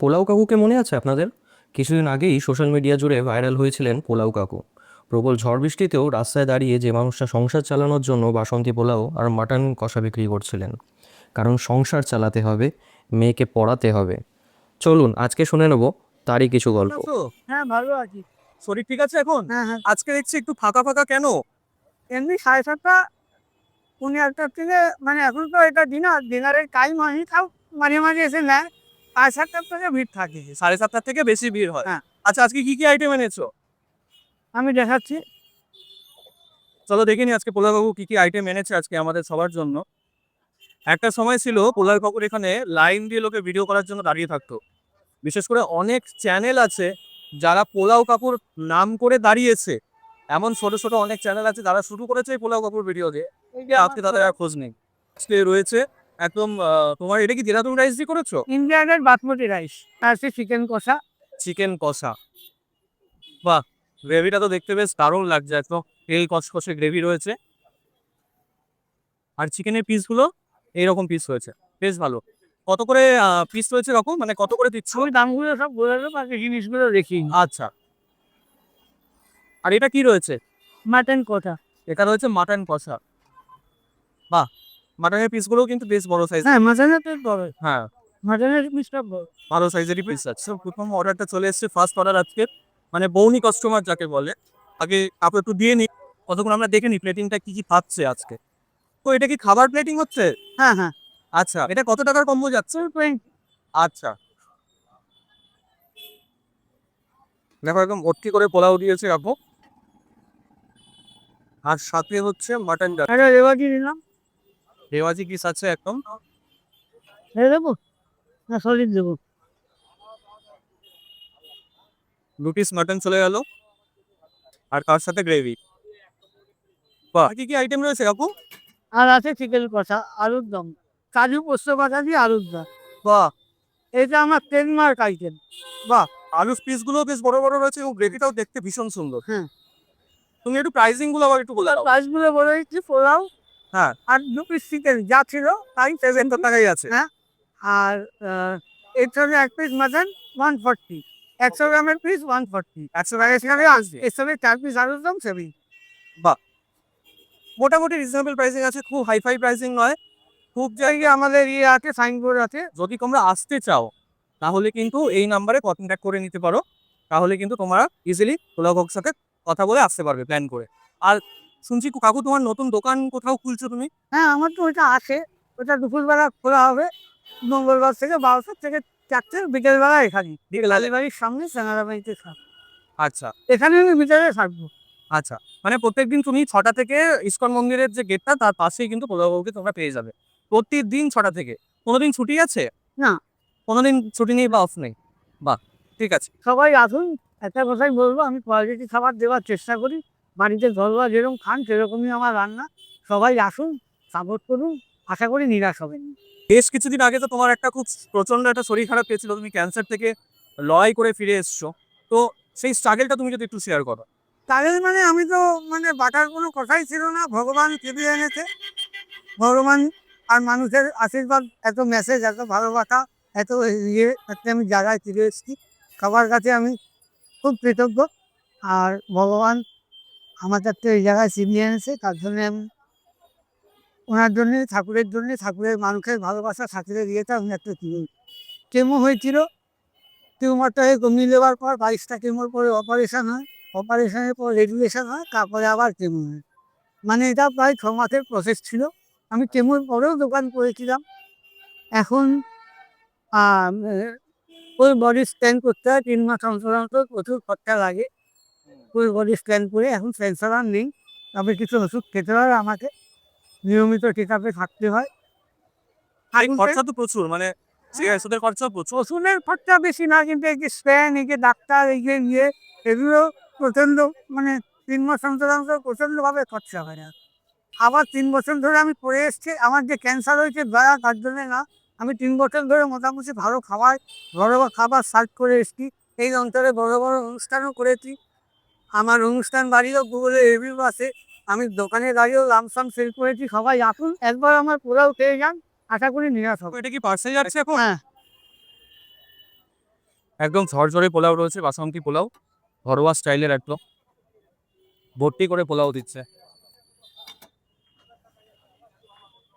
পোলাও কাকুকে মনে আছে আপনাদের? কিছুদিন আগেই সোশ্যাল মিডিয়া জুড়ে ভাইরাল হয়েছিলেন পোলাও কাকু। প্রবল ঝড় বৃষ্টিতেও রাস্তায় দাঁড়িয়ে যে মানুষটা সংসার চালানোর জন্য বাসন্তী পোলাও আর মাটন কষা বিক্রি করছিলেন। কারণ সংসার চালাতে হবে মেয়েকে পড়াতে হবে। চলুন আজকে শুনে নেব তারই কিছু গল্প। হ্যাঁ ভালো আছি। শরীর ঠিক আছে এখন? হ্যাঁ হ্যাঁ। আজকে দেখছি একটু ফাঁকা ফাঁকা কেন? এমনি সাড়ে সাতটা পনেরো আটটার থেকে মানে এখন তো এটা ডিনার ডিনারের টাইম হয়নি তাও মাঝে মাঝে এসে নেয়। সাড়ে সাতটার থেকে ভিড় থাকে। সাড়ে সাতটার থেকে বেশি ভিড় হয়। হ্যাঁ। আচ্ছা আজকে কি কি আইটেম এনেছো? আমি দেখাচ্ছি। চলো দেখে নি আজকে কাকু কি কি আইটেম এনেছে আজকে আমাদের সবার জন্য। একটা সময় ছিল পোলাও কাকুর এখানে লাইন দিয়ে লোকে ভিডিও করার জন্য দাঁড়িয়ে থাকতো। বিশেষ করে অনেক চ্যানেল আছে যারা পোলাও কাকুর নাম করে দাঁড়িয়েছে। এমন ছোট ছোট অনেক চ্যানেল আছে যারা শুরু করেছে এই পোলাও কাকুর ভিডিও দিয়ে আজকে তাদের আর খোঁজ নেই। আজকে রয়েছে একদম তোমার এটা কি দেরাদুন রাইস দিয়ে করেছ? ইন্ডিয়ানের বাসমতি রাইস আর সে চিকেন কষা। চিকেন কষা। বাহ গ্রেভিটা তো দেখতে বেশ দারুণ লাগছে একদম। তেল কষকষে গ্রেভি রয়েছে। আর চিকেনের পিসগুলো এইরকম পিস হয়েছে। বেশ ভালো। কত করে পিস রয়েছে রকম? মানে কত করে দিচ্ছ? আমি দামগুলো সব বলে দেবো বাকি জিনিসগুলো দেখি আচ্ছা। আর এটা কি রয়েছে? মাটন কষা। এটা রয়েছে মাটন কষা। বাহ মাটনের পিসগুলো কিন্তু বেশ বড় সাইজ হ্যাঁ মাটনের তো বড়। হ্যাঁ। মাটনের পিসটা বড়। ভালো সাইজেরই পিস আছে। প্রথম অর্ডারটা চলে এসেছে ফার্স্ট অর্ডার আজকে। মানে বৌনি কাস্টমার যাকে বলে। আগে আপনি একটু দিয়ে নিই কতক্ষণ আমরা দেখে নিই প্লেটিংটা কি কি পাচ্ছে আজকে। তো এটা কি খাবার প্লেটিং হচ্ছে? হ্যাঁ হ্যাঁ। আচ্ছা এটা কত টাকার কম্বো যাচ্ছে? আচ্ছা। দেখো একদম ভর্তি করে পোলাও দিয়েছে আপু আর সাথে হচ্ছে মাটন ডাল। একটা রেওয়াজি নিলাম রেওয়াজি পিস আছে একদম? রেখে দেবো। না সলিড দেবো। দু পিস মাটন চলে গেল। আর তার সাথে গ্রেভি বাহ। কি কি আইটেম রয়েছে আপু আর আছে চিকেন কষা আলুর দম। কাজু পোস্ত কষা দিয়ে আলুর দম। বাহ। এটা আমার ট্রেডমার্ক আইটেম আলুর পিসগুলো বেশ বড় বড় রয়েছে এবং গ্রেভিটাও দেখতে ভীষণ সুন্দর। হ্যাঁ। তুমি একটু প্রাইসিংগুলো আবার একটু বলে প্রাইসগুলো বলে দিচ্ছি পোলাও হ্যাঁ। আর দু পিস চিকেন যা ছিল তাই সেভেন্টার টাকাই আছে। হ্যাঁ। আর এর এক পিস মাটন ওয়ান ফর্টি একশো গ্রামের পিস ওয়ান ফর্টি একশো টাকা সঙ্গে আসবে। এর সঙ্গে চার পিস আলুর দম সেভি মোটামুটি রিজনেবল প্রাইসিং আছে খুব হাই ফাই প্রাইসিং নয়। খুব জায়গায় আমাদের ইয়ে আছে সাইনবোর্ড আছে। যদি তোমরা আসতে চাও তাহলে কিন্তু এই নাম্বারে কন্ট্যাক্ট করে নিতে পারো। তাহলে কিন্তু তোমরা ইজিলি কোলাভোগ সাথে কথা বলে আসতে পারবে প্ল্যান করে। আর শুনছি কাকু তোমার নতুন দোকান কোথাও খুলছো তুমি? হ্যাঁ আমার তো ওইটা আছে। ওটা দুপুরবেলা খোলা হবে। মঙ্গলবার থেকে বারোটা থেকে চারটে বিকেলবেলা এখানে। লালিবাড়ির সামনে সেনারাবাড়িতে থাকব। আচ্ছা। এখানে আমি ভিতরে থাকব। আচ্ছা। মানে প্রত্যেকদিন তুমি ছটা থেকে ইস্কন মন্দিরের যে গেটটা তার পাশেই কিন্তু কোলাভোগকে তোমরা পেয়ে যাবে। প্রতিদিন ছটা থেকে। কোনোদিন ছুটি আছে? না। কোনোদিন ছুটি নেই বা অফ নেই? বাহ ঠিক আছে। সবাই আসুন একটা কথাই বলব আমি কোয়ালিটি খাবার দেওয়ার চেষ্টা করি। বাড়িতে ঘরোয়া যেরকম খান সেরকমই আমার রান্না। সবাই আসুন সাপোর্ট করুন আশা করি নিরাশ হবেন। বেশ কিছুদিন আগে তো তোমার একটা খুব প্রচণ্ড একটা শরীর খারাপ পেয়েছিল তুমি ক্যান্সার থেকে লড়াই করে ফিরে এসছো। তো সেই স্ট্রাগলটা তুমি যদি একটু শেয়ার করো। তাদের মানে আমি তো মানে বাটার কোনো কথাই ছিল না ভগবান কেঁদে এনেছে। ভগবান আর মানুষের আশীর্বাদ এত মেসেজ এত ভালোবাসা এত ইয়ে আমি জায়গায় ফিরে এসেছি সবার কাছে আমি খুব কৃতজ্ঞ। আর ভগবান আমার কাছে এই জায়গায় চিনিয়ে এনেছে, তার জন্য আমি ওনার জন্যে, ঠাকুরের জন্যে, ঠাকুরের মানুষের ভালোবাসা ঠাকুরের ইয়েটা আমি একটা কিনি কেমো হয়েছিল। টিউমারটা কমিয়ে দেওয়ার পর বাইশটা কেমোর পরে অপারেশান হয়। অপারেশনের পর রেগুলেশন হয়, তারপরে আবার কেমো হয়। মানে এটা প্রায় ছ মাসের প্রসেস ছিল। আমি কেমোর পরেও দোকান করেছিলাম। এখন ওই বডি স্ক্যান করতে হয়, তিন মাস অন্তর অন্তর প্রচুর খরচা লাগে। ওই বডি স্ক্যান করে এখন ক্যান্সার আর নেই। তবে কিছু ওষুধ খেতে হয় আমাকে। নিয়মিত চেক আপে থাকতে হয়। এই খরচা তো প্রচুর মানে ওষুধের খরচা প্রচুর। ওষুধের খরচা বেশি না কিন্তু এই যে স্প্যান এই যে ডাক্তার এই যে ইয়ে এগুলো প্রচণ্ড মানে তিন মাস অন্তর অন্তর প্রচণ্ডভাবে খরচা হয় না। আবার তিন বছর ধরে আমি পড়ে এসছি আমার যে ক্যান্সার হয়েছে দয়া তার জন্য না। আমি তিন বছর ধরে মোটামুটি ভালো খাবার বড় বড় খাবার সার্চ করে এসেছি। এই অঞ্চলে বড় বড় অনুষ্ঠানও করেছি। আমার অনুষ্ঠান বাড়িও গুগলে রিভিউ আছে। আমি দোকানে দাঁড়িয়েও লামসাম সেল করেছি সবাই আসুন একবার আমার পোলাও খেয়ে যান আশা করি নিরাশ হবে এটা কি পার্সেল যাচ্ছে এখন? হ্যাঁ। একদম ঝরঝরে পোলাও রয়েছে বাসমতি পোলাও ঘরোয়া স্টাইলের একদম। ভর্তি করে পোলাও দিচ্ছে।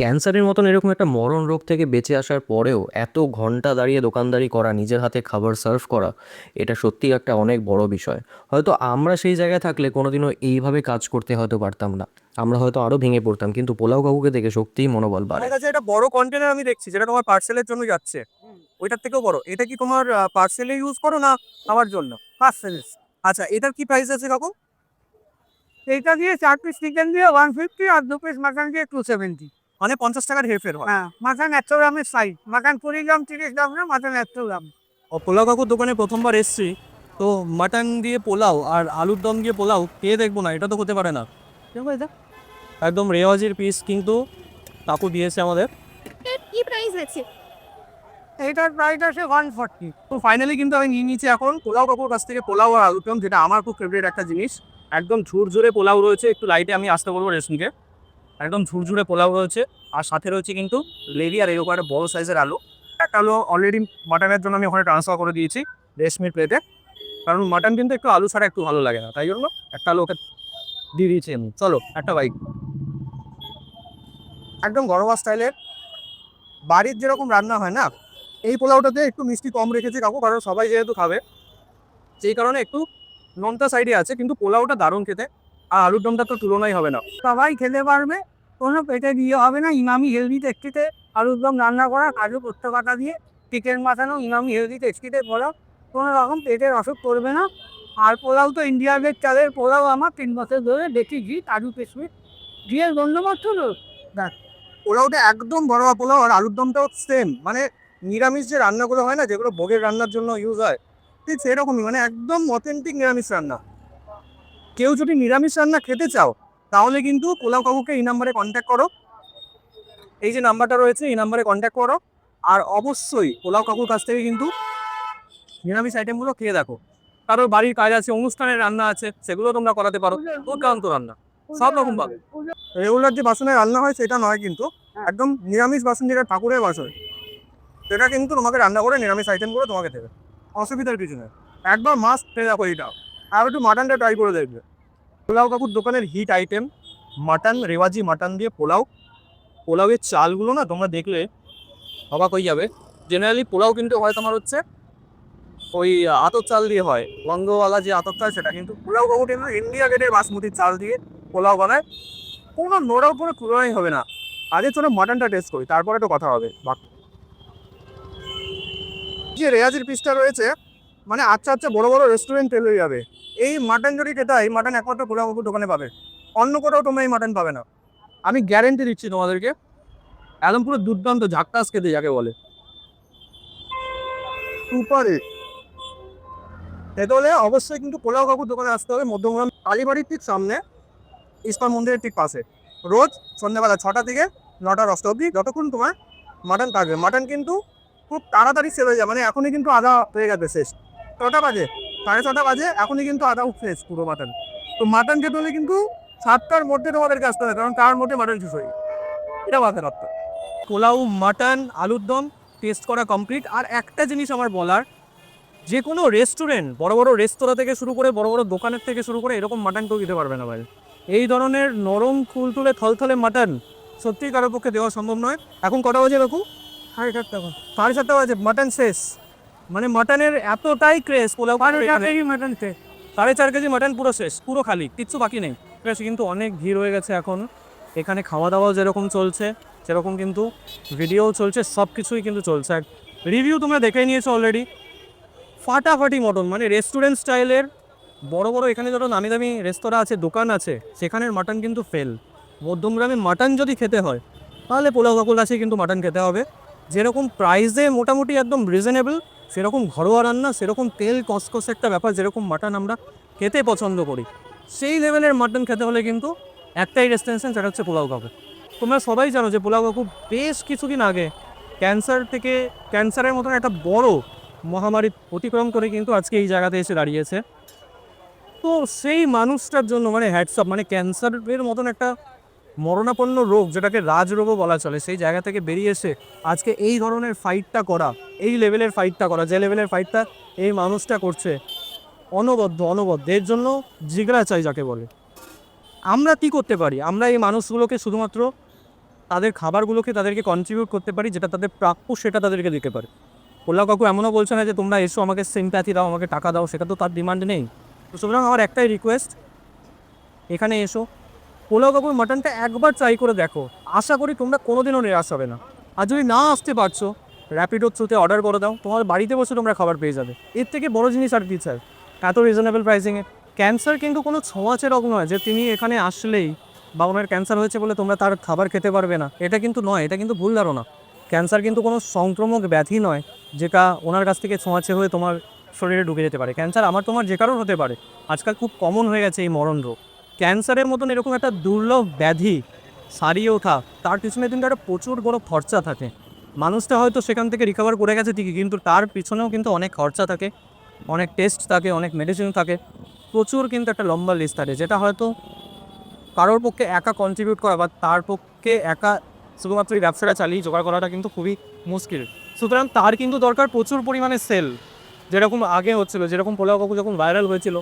ক্যান্সারের মতন এরকম একটা মরণ রোগ থেকে বেঁচে আসার পরেও এত ঘণ্টা দাঁড়িয়ে দোকানদারি করা নিজের হাতে খাবার সার্ভ করা এটা সত্যি একটা অনেক বড় বিষয়। হয়তো আমরা সেই জায়গায় থাকলে কোনোদিনও এইভাবে কাজ করতে হয়তো পারতাম না। আমরা হয়তো আরও ভেঙে পড়তাম কিন্তু পোলাও কাকুকে দেখে সত্যিই মনোবল বাড়ে। আমার কাছে একটা বড় কন্টেনার আমি দেখছি যেটা তোমার পার্সেলের জন্য যাচ্ছে। ওইটার থেকেও বড়। এটা কি তোমার পার্সেলে ইউজ করো না খাওয়ার জন্য? পার্সেলের আচ্ছা এটার কি প্রাইস আছে কাকু? এইটা দিয়ে চার পিস চিকেন দিয়ে ওয়ান ফিফটি আর দু পিস মাটন দিয়ে টু সেভেন্টি মানে পঞ্চাশ টাকার হেরফের হয়। হ্যাঁ। মাটন একশো গ্রামের সাইজ মাটন কুড়ি গ্রাম তিরিশ গ্রাম না মাটন একশো গ্রাম। ও পোলাও কাকুর দোকানে প্রথমবার এসছি তো মাটন দিয়ে পোলাও আর আলুর দম দিয়ে পোলাও খেয়ে দেখব না এটা তো হতে পারে না। একদম রেওয়াজের পিস কিন্তু কাকু দিয়েছে আমাদের। কি প্রাইস আছে? এইটার প্রাইস আছে ওয়ান ফর্টি তো ফাইনালি কিন্তু আমি নিয়ে নিয়েছি এখন পোলাও কাকুর কাছ থেকে পোলাও আর আলুর দম যেটা আমার খুব ফেভারিট একটা জিনিস। একদম ঝুরঝুরে পোলাও রয়েছে একটু লাইটে আমি আসতে বলব রেশনকে একদম ঝুরঝুরে পোলাও রয়েছে। আর সাথে রয়েছে কিন্তু লেবি আর এরকম একটা বড় সাইজের আলু। একটা আলু অলরেডি মাটনের জন্য আমি ওখানে ট্রান্সফার করে দিয়েছি রেশমির প্লেটে কারণ মাটন কিন্তু একটু আলু ছাড়া একটু ভালো লাগে না। তাই জন্য একটা আলু ওকে দিয়ে দিয়েছি আমি। চলো, একটা বাইক একদম ঘরোয়া স্টাইলের বাড়ির যেরকম রান্না হয় না, এই পোলাওটাতে একটু মিষ্টি কম রেখেছি কাকু, কারণ সবাই যেহেতু খাবে। সেই কারণে একটু নোনতা সাইডে আছে, কিন্তু পোলাওটা দারুণ খেতে। আর আলুর দমটা তো তুলনাই হবে না। সবাই খেতে পারবে কোনো পেটে দিয়ে হবে না। ইমামি হেলদি টেস্টিতে আলুর দম রান্না করা, কাজু পোস্ত কাটা দিয়ে চিকেন মাখানো, ইমামি হেলদি টেস্টিতে পোলাও কোনো রকম পেটের অসুখ করবে না। আর পোলাও তো ইন্ডিয়া গেট চালের পোলাও আমার তিন বছর ধরে দেখি ঘি, কাজু কিশমিশ। দিয়ে গন্ধমাত্র পোলাওটা একদম ঘরোয়া পোলাও আর আলুর দমটাও সেম মানে নিরামিষ যে রান্নাগুলো হয় না, যেগুলো ভোগের রান্নার জন্য ইউজ হয়, ঠিক সেরকমই। মানে একদম অথেন্টিক নিরামিষ রান্না। কেউ যদি নিরামিষ রান্না খেতে চাও তাহলে কিন্তু পোলাও কাকুকে এই নাম্বারে কন্ট্যাক্ট করো। এই যে নাম্বারটা রয়েছে এই নাম্বারে কন্ট্যাক্ট করো। আর অবশ্যই পোলাও কাকুর কাছ থেকে কিন্তু নিরামিষ আইটেমগুলো খেয়ে দেখো। কারোর বাড়ির কাজ আছে অনুষ্ঠানের রান্না আছে সেগুলো তোমরা করাতে পারো। দুর্দান্ত রান্না। সব রকম পাবে। রেগুলার যে বাসনে রান্না হয় সেটা নয় কিন্তু। একদম নিরামিষ বাসন যেটা ঠাকুরের বাসন সেটা কিন্তু তোমাকে রান্না করে নিরামিষ আইটেমগুলো তোমাকে দেবে। অসুবিধার কিছু নেই। একবার মাস্ট খেয়ে দেখো এইটা। আর একটু মাটনটা ট্রাই করে দেখবে। পোলাও কাকুর দোকানের হিট আইটেম মাটন রেওয়াজি মাটন দিয়ে পোলাও। পোলাওয়ের চালগুলো না তোমরা দেখলে অবাক হয়ে যাবে। জেনারেলি পোলাও কিন্তু হয় তোমার হচ্ছে ওই আতর চাল দিয়ে হয়। গন্ধওয়ালা যে আতর চাল, সেটা কিন্তু পোলাও কাকু কিন্তু ইন্ডিয়া গেটের বাসমতির চাল দিয়ে পোলাও বানায়। কোনো নোড়ার উপরে তুলনাই হবে না। আগে চলো মাটনটা টেস্ট করি, তারপরে তো কথা হবে। বাকি যে রেয়াজির পিসটা রয়েছে মানে আচ্ছা আচ্ছা বড় বড় রেস্টুরেন্ট চলে যাবে। এই মাটন যদি খেতে হয় মাটন একমাত্র পোলাও দোকানে পাবে। অন্য কোথাও তোমরা এই মাটন পাবে না। আমি গ্যারেন্টি দিচ্ছি তোমাদেরকে একদম পুরো দুর্দান্ত ঝাক্কাস খেতে যাকে বলে। সুপারে খেতে হলে অবশ্যই কিন্তু পোলাও কাকুর দোকানে আসতে হবে মধ্যমগ্রাম কালীবাড়ির ঠিক সামনে ইস্কন মন্দিরের ঠিক পাশে। রোজ সন্ধ্যাবেলা ছটা থেকে নটা দশটা অবধি যতক্ষণ তোমার মাটন থাকবে। মাটন কিন্তু খুব তাড়াতাড়ি সেল হয়ে যায় মানে এখনই কিন্তু আধা হয়ে গেছে শেষ। ছটা বাজে। সাড়ে ছটা বাজে এখনই কিন্তু আধা শেষ পুরো মাটন তো মাটন খেতে হলে কিন্তু সাতটার মধ্যে তোমাদেরকে আসতে হবে কারণ তার মধ্যে মাটন শেষ হয়ে এটা রাখতে হবে। পোলাও মাটন আলুর দম টেস্ট করা কমপ্লিট আর একটা জিনিস আমার বলার যে কোনো রেস্টুরেন্ট বড় বড় রেস্তোরাঁ থেকে শুরু করে বড় বড় দোকানের থেকে শুরু করে এরকম মাটন কেউ দিতে পারবে না ভাই। এই ধরনের নরম তুলে থলথলে মাটন সত্যিই কারোর পক্ষে দেওয়া সম্ভব নয়। এখন কটা বাজে কাকু সাড়ে করে সাড়ে সাতটা বাজে মাটন শেষ। মানে মাটনের এতটাই ক্রেজ পোলাও মাটন শেষ সাড়ে চার কেজি মাটন পুরো শেষ পুরো খালি কিচ্ছু বাকি নেই। আছে কিন্তু অনেক ভিড় হয়ে গেছে এখন। এখানে খাওয়া দাওয়াও যেরকম চলছে সেরকম কিন্তু ভিডিও চলছে সব কিছুই কিন্তু চলছে। রিভিউ তোমরা দেখে নিয়েছো অলরেডি ফাটাফাটি মটন মানে রেস্টুরেন্ট স্টাইলের বড় বড় এখানে যত নামি দামি রেস্তোরাঁ আছে দোকান আছে সেখানের মাটন কিন্তু ফেল মধ্যমগ্রামে মাটন যদি খেতে হয় তাহলে পোলাও কাকুর কাছে কিন্তু মাটন খেতে হবে। যেরকম প্রাইসে মোটামুটি একদম রিজনেবল সেরকম ঘরোয়া রান্না, সেরকম তেল কসকস একটা ব্যাপার, যেরকম মাটন আমরা খেতে পছন্দ করি। সেই লেভেলের মাটন খেতে হলে কিন্তু একটাই ডেস্টিনেশন সেটা হচ্ছে পোলাও কাকু তোমরা সবাই জানো যে পোলাও কাকু বেশ কিছুদিন আগে ক্যান্সার থেকে ক্যান্সারের মতন একটা বড় মহামারী অতিক্রম করে কিন্তু আজকে এই জায়গাতে এসে দাঁড়িয়েছে। তো সেই মানুষটার জন্য মানে হ্যাটসঅপ মানে ক্যান্সারের মতন একটা মরণাপন্ন রোগ যেটাকে রাজরোগও বলা চলে, সেই জায়গা থেকে বেরিয়ে এসে আজকে এই ধরনের ফাইটটা করা, এই লেভেলের ফাইটটা করা, যে লেভেলের ফাইটটা এই মানুষটা করছে, অনবদ্য অনবদ্য। এর জন্য জিগরা চাই যাকে বলে। আমরা কি করতে পারি? আমরা এই মানুষগুলোকে শুধুমাত্র তাদের খাবারগুলোকে তাদেরকে কন্ট্রিবিউট করতে পারি, যেটা তাদের প্রাপ্য, সেটা তাদেরকে দিতে পারে। পোলা কাকু এমনও বলছে না যে তোমরা এসো, আমাকে সিম্প্যাথি দাও, আমাকে টাকা দাও, সেটা তো তার ডিমান্ড নেই। তো সুতরাং আমার একটাই রিকোয়েস্ট এখানে এসো পোলাও কাকুর মাটনটা একবার ট্রাই করে দেখো। আশা করি তোমরা কোনোদিনও নিরাশ হবে না। আর যদি না আসতে পারছ র্যাপিডোর থ্রুতে অর্ডার করে দাও তোমার বাড়িতে বসে তোমরা খাবার পেয়ে যাবে। এর থেকে বড় জিনিস আর কি স্যার এত রিজনেবল প্রাইসিংয়ে ক্যান্সার কিন্তু কোনো ছোঁয়াচে রোগ নয় যে তিনি এখানে আসলেই বা ওনার ক্যান্সার হয়েছে বলে তোমরা তার খাবার খেতে পারবে না। এটা কিন্তু নয়, এটা কিন্তু ভুল ধারণা। ক্যান্সার কিন্তু কোনো সংক্রমক ব্যাধি নয় যেটা ওনার কাছ থেকে ছোঁয়াচে হয়ে তোমার শরীরে ঢুকে যেতে পারে। ক্যান্সার আমার তোমার যে কারোর হতে পারে। আজকাল খুব কমন হয়ে গেছে এই মরণ রোগ। ক্যান্সারের মতন এরকম একটা দুর্লভ ব্যাধি সারিয়ে ওঠা, তার পিছনে কিন্তু একটা প্রচুর বড় খরচা থাকে। মানুষটা হয়তো সেখান থেকে রিকভার করে গেছে ঠিকই, কিন্তু তার পিছনেও কিন্তু অনেক খরচা থাকে, অনেক টেস্ট থাকে, অনেক মেডিসিন থাকে। প্রচুর কিন্তু একটা লম্বা লিস্ট থাকে, যেটা হয়তো কারোর পক্ষে একা কন্ট্রিবিউট করা বা তার পক্ষে একা শুধুমাত্র এই ব্যবসাটা চালিয়ে জোগাড় করাটা কিন্তু খুবই মুশকিল। সুতরাং তার কিন্তু দরকার প্রচুর পরিমাণে সেল যেরকম আগে হচ্ছিল, যেরকম পোলাও কাকু যখন ভাইরাল হয়েছিল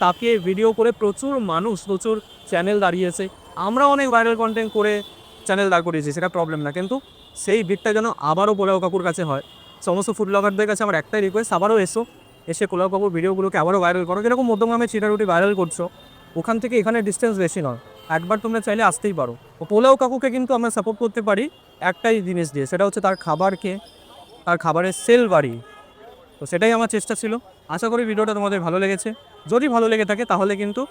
তাকে ভিডিও করে প্রচুর মানুষ, প্রচুর চ্যানেল দাঁড়িয়েছে। আমরা অনেক ভাইরাল কন্টেন্ট করে চ্যানেল দাঁড় করিয়েছি, সেটা প্রবলেম না। কিন্তু সেই ভিড়টা যেন আবারও পোলাও কাকুর কাছে হয়। সমস্ত ফুড ব্লগারদের কাছে আমার একটাই রিকোয়েস্ট আবারও এসো, এসে পোলাও কাকুর ভিডিওগুলোকে আবারও ভাইরাল করো। যেরকম মধ্যমগ্রামে চিটারুটি ভাইরাল করছ, ওখান থেকে এখানে ডিস্টেন্স বেশি নয়। একবার তোমরা চাইলে আসতেই পারো। ও পোলাও কাকুকে কিন্তু আমরা সাপোর্ট করতে পারি একটাই জিনিস দিয়ে, সেটা হচ্ছে তার খাবারকে, তার খাবারের সেল বাড়ি তো সেটাই আমার চেষ্টা ছিল। আশা করি ভিডিওটা তোমাদের ভালো লেগেছে। যদি ভালো লেগে থাকে, তাহলে কিন্তু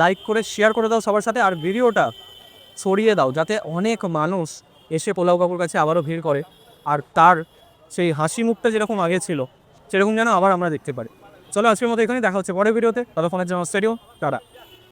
লাইক করে শেয়ার করে দাও সবার সাথে আর ভিডিওটা ছড়িয়ে দাও যাতে অনেক মানুষ এসে পোলাও কাকুর কাছে আবারও ভিড় করে। আর তার সেই হাসি মুখটা যেরকম আগে ছিল, সেরকম যেন আবার আমরা দেখতে পারি। চলো আজকের মতো এখানে দেখা হচ্ছে পরের ভিডিওতে। ততক্ষণের জন্য স্টেডিও টাটা।